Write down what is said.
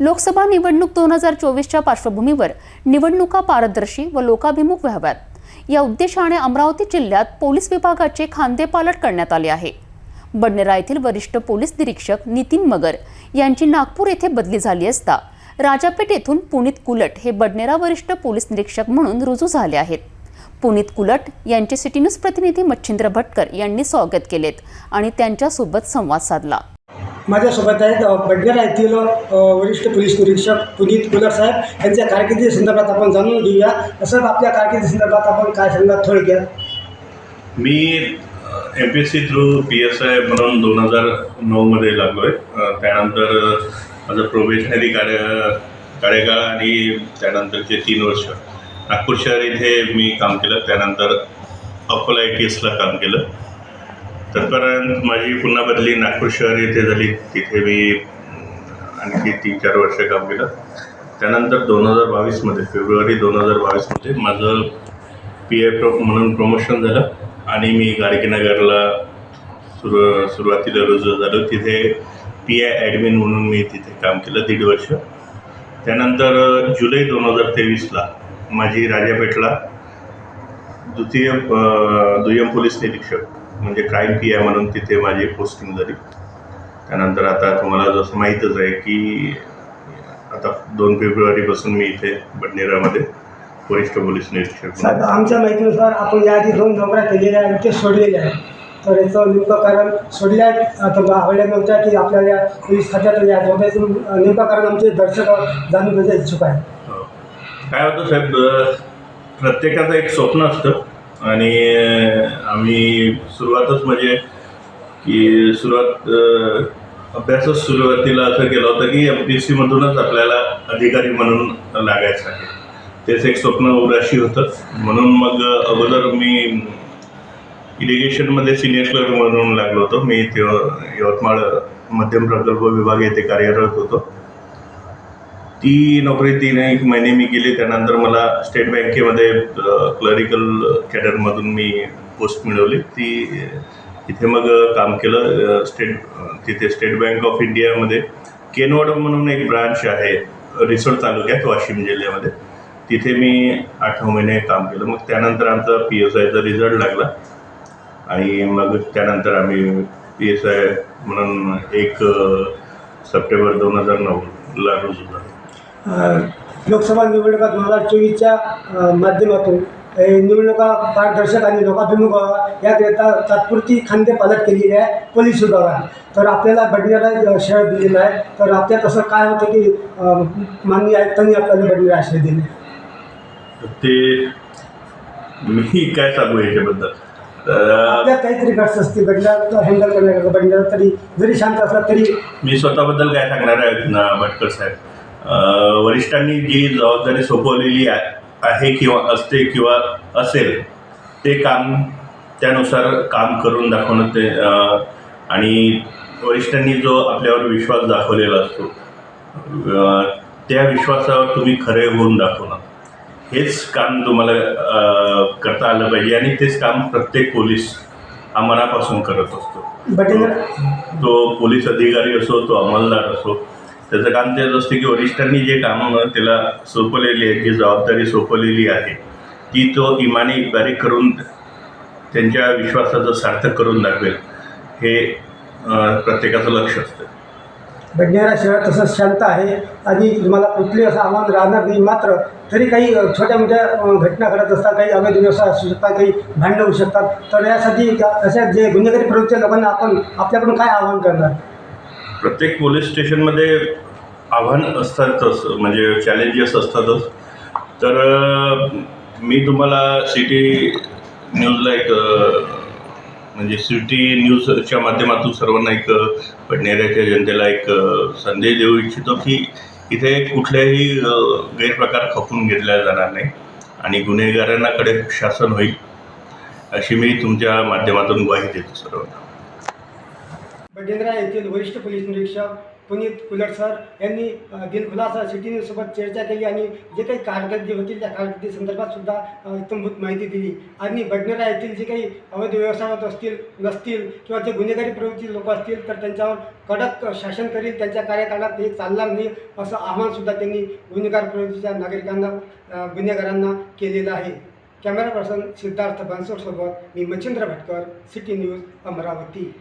लोकसभा निवडणूक दोन हजार चोवीसच्या पार्श्वभूमीवर निवडणुका पारदर्शी व लोकाभिमुख व्हाव्यात. या उद्देशाने अमरावती जिल्ह्यात पोलीस विभागाचे खांदेपालट करण्यात आले आहे. बडनेरा येथील वरिष्ठ पोलीस निरीक्षक नितीन मगर यांची नागपूर येथे बदली झाली असता राजापेठ येथून पुनीत कुलट हे बडनेरा वरिष्ठ पोलीस निरीक्षक म्हणून रुजू झाले आहेत. पुनीत कुलट यांचे सिटी न्यूज प्रतिनिधी मच्छिंद्र भटकर यांनी स्वागत केलेत आणि त्यांच्यासोबत संवाद साधला. माझ्यासोबत आहेत अ, बडनेरा येथील वरिष्ठ पोलीस निरीक्षक पुनीत कुलर साहेब. यांच्या कारकिर्दी संदर्भात आपण जाणून घेऊया. असं आपल्या कारकिर्दी संदर्भात आपण काय सांगा थोडक्यात. मी M P S C through P S I म्हणून दोन हजार नऊमध्ये लागलो आहे त्यानंतर माझं प्रोबेशनरी कार्य कार्यकाळ आणि त्यानंतरचे तीन वर्ष. नागपूर शहर इथे मी काम केलं. त्यानंतर अकोला आय टी एसला काम केलं. तत्पर्यंत माझी पुन्हा बदली नागपूर शहर येथे झाली. तिथे मी आणखी तीन चार वर्ष काम केलं. त्यानंतर दोन हजार बावीसमध्ये फेब्रुवारी दोन हजार बावीसमध्ये माझं पी आय प्रो म्हणून प्रमोशन झालं आणि मी गाडगेनगरला सुर सुरुवातीला रुजू झालो. तिथे पी आय ॲडमिन म्हणून मी तिथे काम केलं दीड वर्ष. त्यानंतर जुलै दोन हजार तेवीसला माझी राजापेठला द्वितीय दुय्यम पोलीस निरीक्षक म्हणजे क्राईम पी आय म्हणून तिथे माझी पोस्टिंग झाली. त्यानंतर आता तुम्हाला जसं माहीतच आहे की आता दोन फेब्रुवारीपासून मी इथे बडनेरामध्ये वरिष्ठ पोलीस निरीक्षक आमच्या माहितीनुसार आपण याआधी दोन नोकऱ्या केलेल्या आहेत ते सोडलेल्या आहेत. तर याचं नेमकं कारण सोडल्या आता आवडल्या नव्हत्या की आपल्याला या पोलीस खात्यात या नोकऱ्यातून अ, नेमकं कारण आमचे दर्शक जाणून घेण्याचा इच्छुक आहे हो. काय होतं साहेब प्रत्येकाचं एक स्वप्न असतं. आणि आम्ही सुरुवातच म्हणजे की सुरुवात अभ्यासच सुरुवातीला असं केलं होतं की एम पी एस सीमधूनच आपल्याला अधिकारी म्हणून लागायचं आहे. तेच एक स्वप्न उराशी होतं. म्हणून मग अगोदर मी इरिगेशनमध्ये सिनियर क्लर्क म्हणून लागलो होतो. मी तेव्हा यवतमाळ मध्यम प्रकल्प विभाग येथे कार्यरत होतो. ती नोकरी तीन एक महिने मी केली. त्यानंतर मला स्टेट बँकेमध्ये क्लरिकल कॅडरमधून मी पोस्ट मिळवली. ती तिथे मग काम केलं. स्टेट तिथे स्टेट बँक ऑफ इंडियामध्ये. केनवड म्हणून एक ब्रांच आहे रिसोड तालुक्यात वाशिम जिल्ह्यामध्ये. तिथे मी आठ नऊ महिने काम केलं. मग त्यानंतर आमचा पी एस आयचा रिझल्ट लागला. आणि मग त्यानंतर आम्ही पी एस आय म्हणून एक सप्टेंबर दोन हजार नऊला रुजू झालो लोकसभा निवडणुका दोन हजार चोवीसच्या माध्यमातून निवडणुका पारदर्शक आणि लोकाभिमुख व्हावा याकरिता तात्पुरती खांदे पालट केलेली आहे पोलीस विभागात तर आपल्याला बडनेरा अ, शहर दिलेलं आहे. तर आपल्यात असं काय होतं की माननीय आयुक्तांनी आपल्याला बडनेरा आश्रय दिले. ते मी काय सांगू याच्याबद्दल? तर आपल्यात काहीतरी गट्स असते बडनेरा हँडल करण्याकरता बडनेरा तरी जरी शांत असला तरी मी स्वतःबद्दल काय सांगणार आहे भटकर साहेब? वरिष्ठांनी जी जबाबदारी सोपवलेली आहे किंवा असते किंवा असेल ते काम त्यानुसार काम करून दाखवणं ते आणि वरिष्ठांनी जो आपल्यावर विश्वास दाखवलेला असतो त्या विश्वासावर तुम्ही खरे होऊन दाखवणं. हेच काम तुम्हाला करता आलं पाहिजे आणि तेच काम प्रत्येक पोलीस हा मनापासून करत असतो. तो पोलीस अधिकारी असो तो अंमलदार असो त्याचं काम तेच असते की वरिष्ठांनी जे कामं त्याला सोपवलेली आहे जी जबाबदारी सोपवलेली आहे ती तो इमानी बारीक करून त्यांच्या विश्वासाचं सार्थक करून दाखवेल. हे प्रत्येकाचं लक्ष असतं. बडनेरा शहर तसंच शांत आहे. आणि तुम्हाला कुठले असं आव्हान राहणार नाही मात्र तरी काही छोट्या मोठ्या घटना घडत असतात काही अवैध व्यवसाय असू शकतात काही भांडणं होऊ शकतात. तर यासाठी अशा जे गुन्हेगारी प्रवृत्ती लोकांना आपण आपल्याकडून काय आव्हान करणार? प्रत्येक पोलीस स्टेशनमध्ये आव्हान असतातच म्हणजे चॅलेंजेस असतातच. तर मी तुम्हाला सिटी न्यूजला एक म्हणजे सिटी न्यूजच्या माध्यमातून सर्वांना एक पडणेऱ्याच्या जनतेला एक संदेश देऊ इच्छितो की इथे कुठल्याही गैरप्रकार खपून घेतला जाणार नाही आणि गुन्हेगारांकडे शासन होईल अशी मी तुमच्या माध्यमातून ग्वाही देतो सर्वांना. बडनेरा येथील वरिष्ठ पोलीस निरीक्षक पुनीत कुलर सर यांनी दिलखुलासा सिटी न्यूजसोबत चर्चा केली आणि जे काही कारकिर्दी होतील त्या कारकिर्दी संदर्भात सुद्धा इत्यंभूत माहिती दिली. आणि बडनेरा येथील जे काही अवैध व्यवसाय होत असतील नसतील किंवा जे गुन्हेगारी प्रवृत्ती लोक असतील तर त्यांच्यावर कडक शासन करील त्यांच्या कार्यकाळात हे चालणार नाही असं आव्हानसुद्धा त्यांनी गुन्हेगार प्रवृत्तीच्या नागरिकांना गुन्हेगारांना केलेलं आहे. कॅमेरा पर्सन सिद्धार्थ बनसोडसोबत मी मच्छिंद्र भटकर सिटी न्यूज अमरावती.